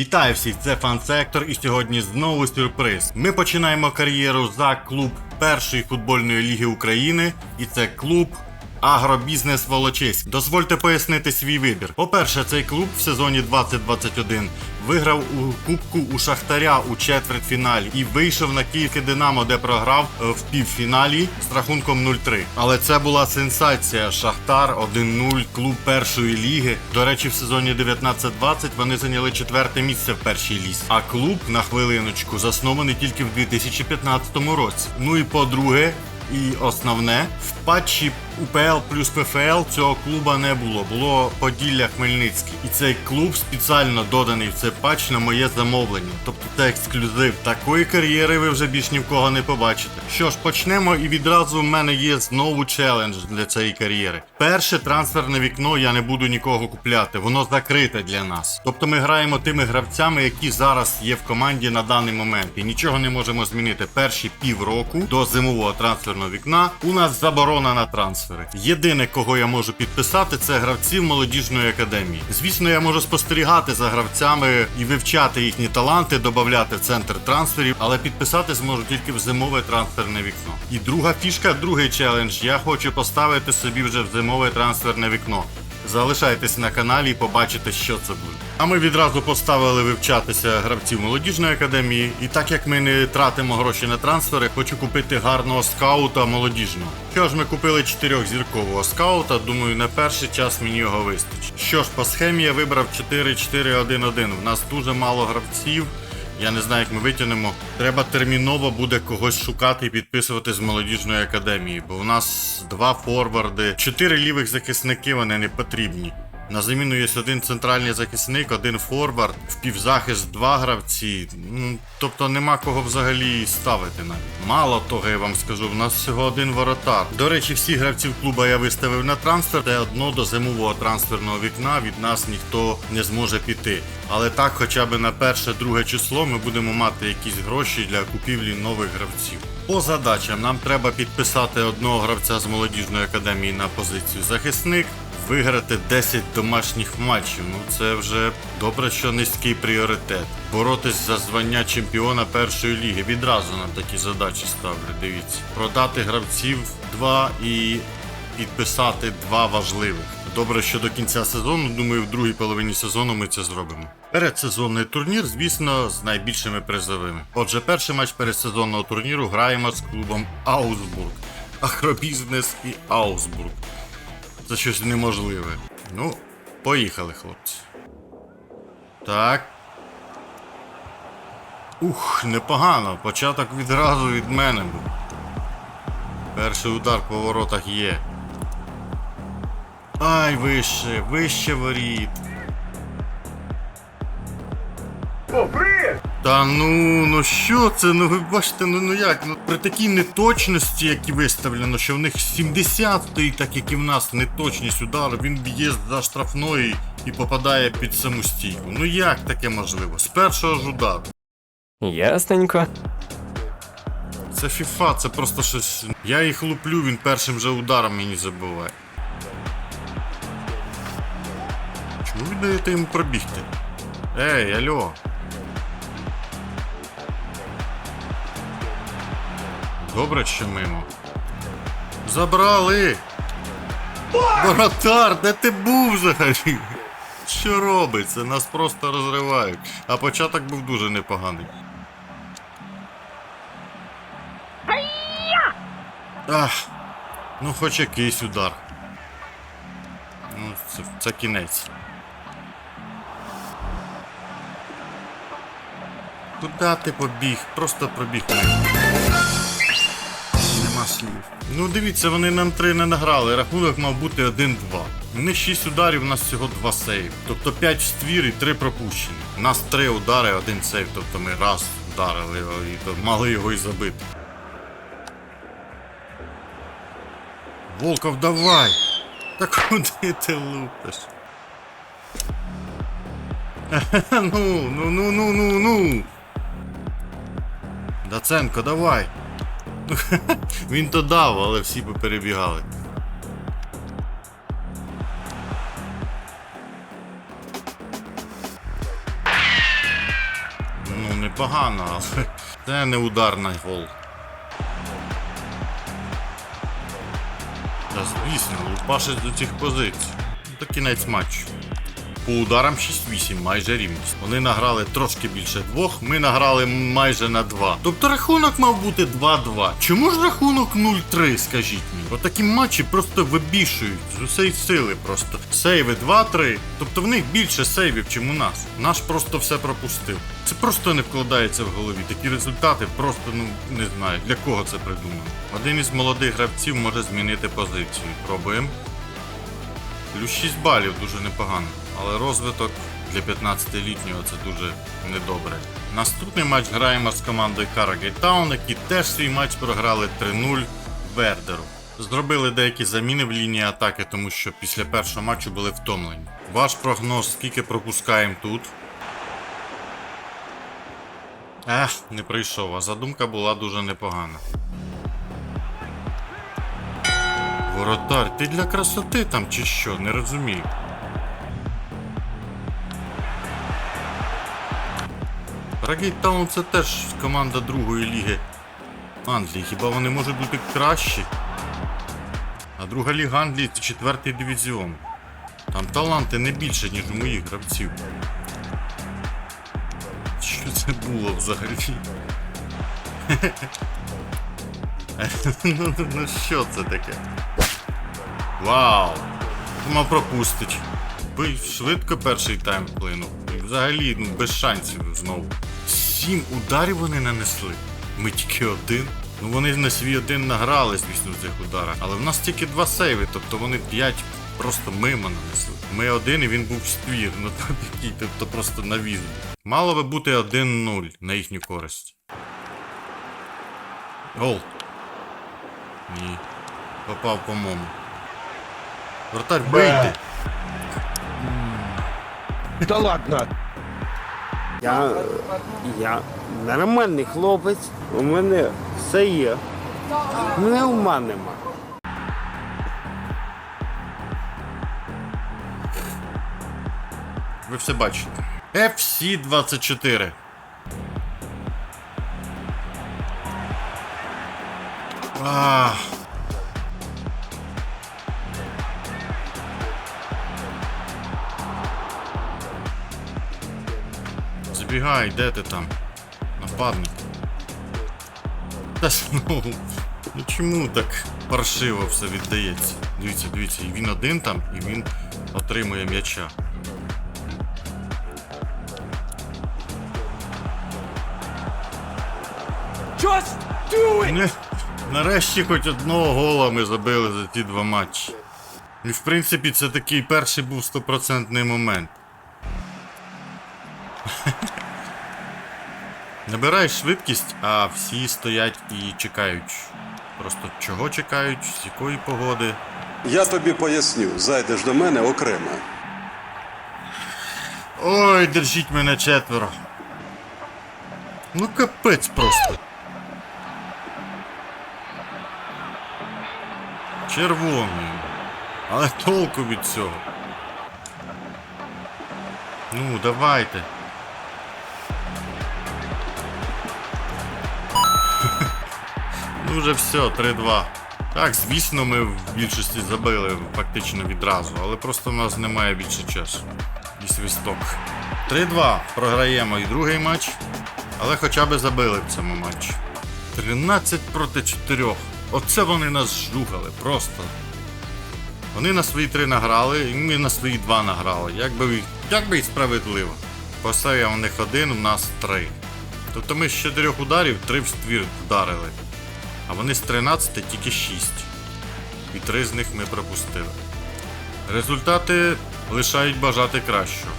Вітаю всіх, це фан-сектор, і сьогодні знову сюрприз. Ми починаємо кар'єру за клуб першої футбольної ліги України, і це клуб. Агробізнес Волочиськ. Дозвольте пояснити свій вибір. По-перше, цей клуб в сезоні 2021 виграв у Кубку у Шахтаря у четвертьфіналі і вийшов на Київське Динамо, де програв е, в півфіналі з рахунком 0-3. Але це була сенсація. Шахтар 1-0, клуб першої ліги. До речі, в сезоні 19-20 вони зайняли четверте місце в першій лізі. А клуб на хвилиночку заснований тільки в 2015 році. Ну і по-друге, і основне, в патчі УПЛ плюс ПФЛ цього клуба не було. Було Поділля Хмельницький. І цей клуб спеціально доданий в цей патч на моє замовлення. Тобто це ексклюзив. Такої кар'єри ви вже більш ні в кого не побачите. Що ж, почнемо, і відразу в мене є знову челендж для цієї кар'єри. Перше трансферне вікно я не буду нікого купляти, воно закрите для нас. Тобто ми граємо тими гравцями, які зараз є в команді на даний момент. І нічого не можемо змінити перші півроку до зимового трансферного вікна. У нас заборона на трансфери. Єдине, кого я можу підписати, це гравців молодіжної академії. Звісно, я можу спостерігати за гравцями і вивчати їхні таланти, додати в центр трансферів, але підписати зможу тільки в зимове трансферне вікно. І друга фішка, другий челендж. Я хочу поставити собі вже в зимове трансферне вікно. Залишайтесь на каналі і побачите, що це буде. А ми відразу поставили вивчатися гравців молодіжної академії. І так як ми не тратимо гроші на трансфери, хочу купити гарного скаута молодіжного. Що ж, ми купили чотирьохзіркового скаута. Думаю, на перший час мені його вистачить. Що ж, по схемі я вибрав 4-4-1-1. У нас дуже мало гравців. Я не знаю, як ми витягнемо. Треба терміново буде когось шукати і підписувати з молодіжної академії, бо у нас два форварди, чотири лівих захисники вони не потрібні. На заміну є один центральний захисник, один форвард, в півзахист два гравці. Ну, Тобто нема кого взагалі ставити навіть. Мало того, я вам скажу, в нас всього один воротар. До речі, всіх гравців клуба я виставив на трансфер, де одно до зимового трансферного вікна від нас ніхто не зможе піти. Але так, хоча б на перше-друге число ми будемо мати якісь гроші для купівлі нових гравців. По задачам нам треба підписати одного гравця з молодіжної академії на позицію захисник. Виграти 10 домашніх матчів. Ну це вже добре, що низький пріоритет. Боротись за звання чемпіона першої ліги. Відразу нам такі задачі ставлю. Дивіться. Продати гравців 2 і підписати два важливих. Добре, що до кінця сезону, думаю, в другій половині сезону ми це зробимо. Передсезонний турнір, звісно, з найбільшими призовими. Отже, перший матч передсезонного турніру граємо з клубом Аусбург. Агробізнес і Аусбург. Це щось неможливе. Ну, поїхали, хлопці. Так. Ух, непогано. Початок відразу від мене був. Перший удар по воротах є. Ай, вище, вище воріт. О, привіт! Та ну, ну що це? Ну ви бачите, ну, ну як? Ну, при такій неточності, як виставлено, що в них 70 стоїть, так як і в нас неточність удару, він б'є за штрафної і попадає під саму стійку. Ну як таке можливо? З першого ж удару. Ясненько. Це фіфа, це просто щось. Я їх луплю, він першим же ударом мені забиває. Чому ви даєте йому пробігти? Ей, алло. Добре, що мимо. Забрали! Воротар, де ти був взагалі? Що робиться? Нас просто розривають. А початок був дуже непоганий. Ах, ну хоч якийсь удар. Ну, це, це кінець. Куда ти побіг? Просто пробіг мене. Нема слів. Ну дивіться, вони нам три не награли. Рахунок мав бути 1-2. У них 6 ударів, у нас всього 2 сейв. Тобто 5 ствір і 3 пропущені. У нас 3 удари, один сейв. Тобто ми раз вдарили і то мали його і забити. Волков, давай! Та куди ти лупиш? ну, ну, ну, ну, ну, ну. Даценко, давай. Він то дав, але всі би перебігали. непогано, але це не ударний гол. Та звісно, лупашить до цих позицій. Ну, кінець матчу. По ударам 6-8, майже рівність. Вони награли трошки більше двох, ми награли майже на 2. Тобто рахунок мав бути 2-2. Чому ж рахунок 0-3, скажіть мені? Отакі матчі просто вибішують з усієї сили просто. Сейви 2-3. Тобто в них більше сейвів, чим у нас. Наш просто все пропустив. Це просто не вкладається в голові. Такі результати просто, ну не знаю, для кого це придумано. Один із молодих гравців може змінити позицію. Пробуємо. Плюс 6 балів дуже непогано, але розвиток для 15-літнього це дуже недобре. Наступний матч граємо з командою Карагей Таун, які теж свій матч програли 3-0 Вердеру. Зробили деякі заміни в лінії атаки, тому що після першого матчу були втомлені. Ваш прогноз, скільки пропускаємо тут? Ех, не прийшов, а задумка була дуже непогана. Воротар, ти для красоти там чи що? Не розумію. Рагейт Таун це теж команда другої ліги Англії. Хіба вони можуть бути кращі? А друга ліга Англії це четвертий дивізіон. Там таланти не більше, ніж у моїх гравців. Що це було взагалі? ну, ну, що це таке? Вау! Думав пропустить. Ви швидко перший тайм вплинув. І взагалі, ну, без шансів знову. Сім ударів вони нанесли. Ми тільки один. Ну вони на свій один награли, звісно, в цих ударах. Але в нас тільки два сейви, тобто вони п'ять просто мимо нанесли. Ми один і він був ствір. Ну там такий, тобто просто навіз. Мало би бути 1-0 на їхню користь. Гол. Ні. Попав по-моєму. Вратарь, вийди! Да ладно. Я, я нормальний хлопець, у мене все є. Мене ума нема. Ви все бачите. FC24. Ах. Збігай, де ти там? Нападник. Та знову. Ну чому так паршиво все віддається? Дивіться, дивіться, і він один там, і він отримує м'яча. Не, нарешті хоч одного гола ми забили за ті два матчі. І в принципі це такий перший був стопроцентний момент. Набираєш швидкість, а всі стоять і чекають. Просто чого чекають, з якої погоди. Я тобі поясню, зайдеш до мене окремо. Ой, держіть мене четверо. Ну капець просто. Червоний. Але толку від цього. Ну, давайте. Ну вже все, 3-2. Так, звісно, ми в більшості забили фактично відразу, але просто в нас немає більше часу. І свисток. 3-2. Програємо і другий матч. Але хоча б забили в цьому матчі. 13 проти 4. Оце вони нас жугали, просто. Вони на свої 3 награли, і ми на свої 2 награли. Як би, як би і справедливо. Посея у них один, у нас 3. Тобто ми з 4 ударів 3 в ствір вдарили. А вони з 13 тільки 6. І 3 з них ми пропустили. Результати лишають бажати кращого.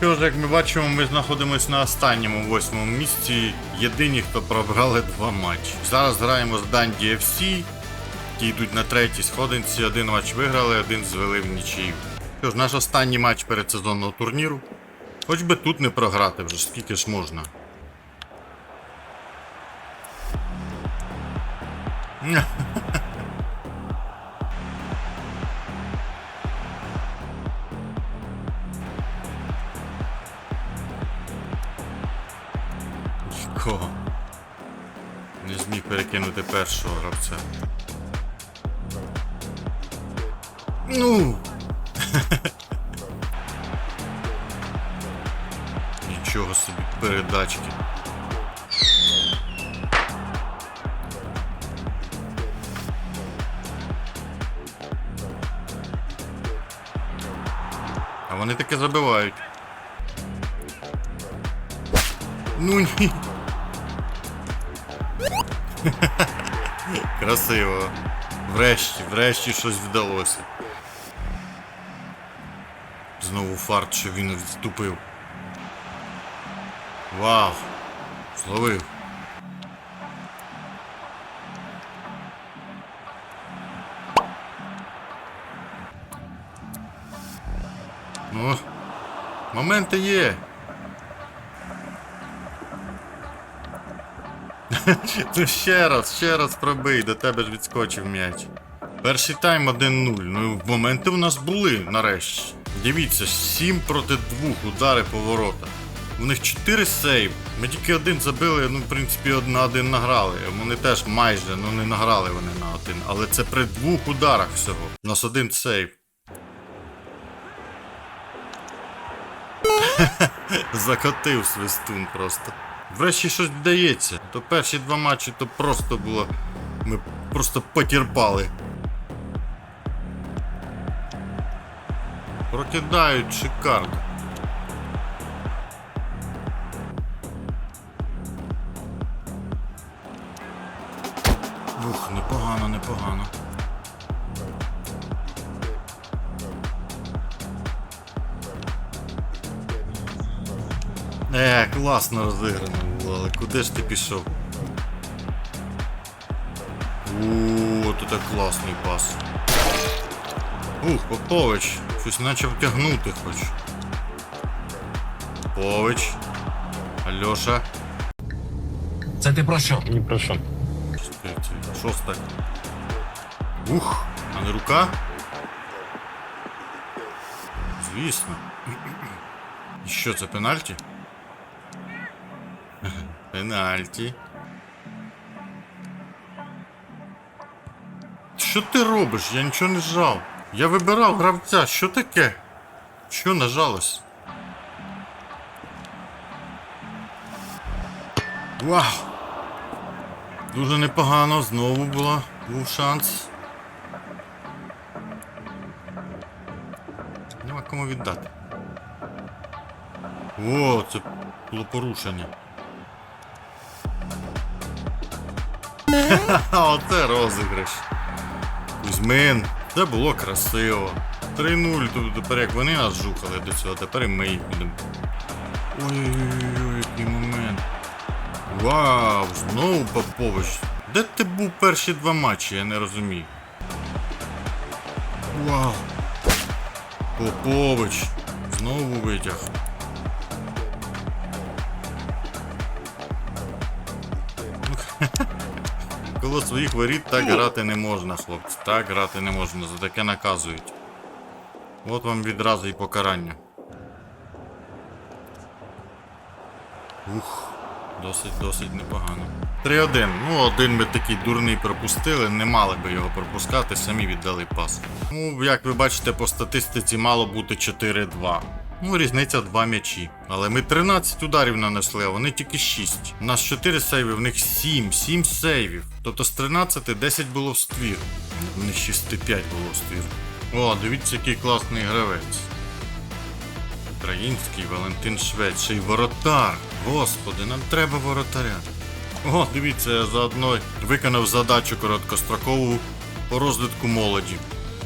Що ж, як ми бачимо, ми знаходимося на останньому восьмому місці. Єдині, хто програли два матчі. Зараз граємо з Данді FC, які йдуть на третій сходинці. Один матч виграли, один звели в нічию. Що ж, наш останній матч передсезонного турніру. Хоч би тут не програти вже, скільки ж можна. Кого? Не зміг перекинути першого гравця. Ну. Нічого собі передачки. Вони таке забивають. Ну ні. Красиво. Врешті, врешті щось вдалося. Знову фарт, що він відступив. Вау! Зловив. Моменти є. Ну ще раз, ще раз пробий, до тебе ж відскочив м'яч. Перший тайм 1-0. Ну, моменти у нас були нарешті. Дивіться, 7 проти 2 удари по воротах. У них 4 сейв. Ми тільки один забили, ну, в принципі, на один награли. Вони теж майже, ну не награли вони на один. Але це при двох ударах всього. У нас один сейв. Закотив свистун просто. Врешті щось вдається. То перші два матчі то просто було. Ми просто потерпали. Прокидають шикарно. Класно розіграно було, але куди ж ти пішов? О, тут так класний пас. Ух, Попович, щось почав тягнути хоч. Попович. Альоша. Це ти про що? Ні про що. Шоста. Ух, а не рука? Звісно. І що це пенальті? Пенальті. Що ти робиш? Я нічого не жав. Я вибирав гравця. Що таке? Що нажалось? Вау! Дуже непогано, знову була, був шанс. Нема кому віддати. О, це було порушення. оце розіграш. Кузьмин, це було красиво. 3-0, тут тепер як вони нас жухали до цього, тепер і ми їх будемо. Ой-ой-ой, який момент. Вау, знову Попович. Де ти був перші два матчі, я не розумію. Вау. Попович. Знову витяг. Коло своїх воріт так грати не можна, хлопці. Так грати не можна, за таке наказують. От вам відразу і покарання. Ух. Досить, досить непогано. 3-1. Ну, один ми такий дурний пропустили, не мали би його пропускати, самі віддали пас. Ну, як ви бачите, по статистиці мало бути 4-2. Ну, різниця 2 м'ячі. Але ми 13 ударів нанесли, а вони тільки 6. У нас 4 сейви, в них 7, 7 сейвів. Тобто з 13 10 було в ствір. В них 6-5 було в ствір. О, дивіться, який класний гравець. Український Валентин Швець, ще й воротар. Господи, нам треба воротаря. О, дивіться, я заодно виконав задачу короткострокову по розвитку молоді.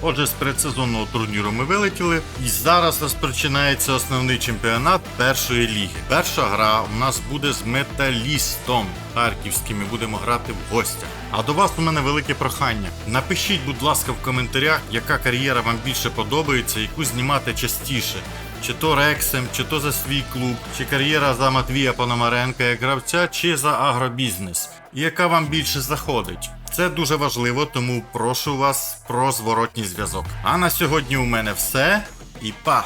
Отже, з предсезонного турніру ми вилетіли, і зараз розпочинається основний чемпіонат першої ліги. Перша гра у нас буде з металістом харківським. Ми будемо грати в гостях. А до вас у мене велике прохання. Напишіть, будь ласка, в коментарях, яка кар'єра вам більше подобається, яку знімати частіше. Чи то Рексем, чи то за свій клуб, чи кар'єра за Матвія Пономаренка як гравця, чи за агробізнес. І яка вам більше заходить. Це дуже важливо, тому прошу вас про зворотній зв'язок. А на сьогодні у мене все і па!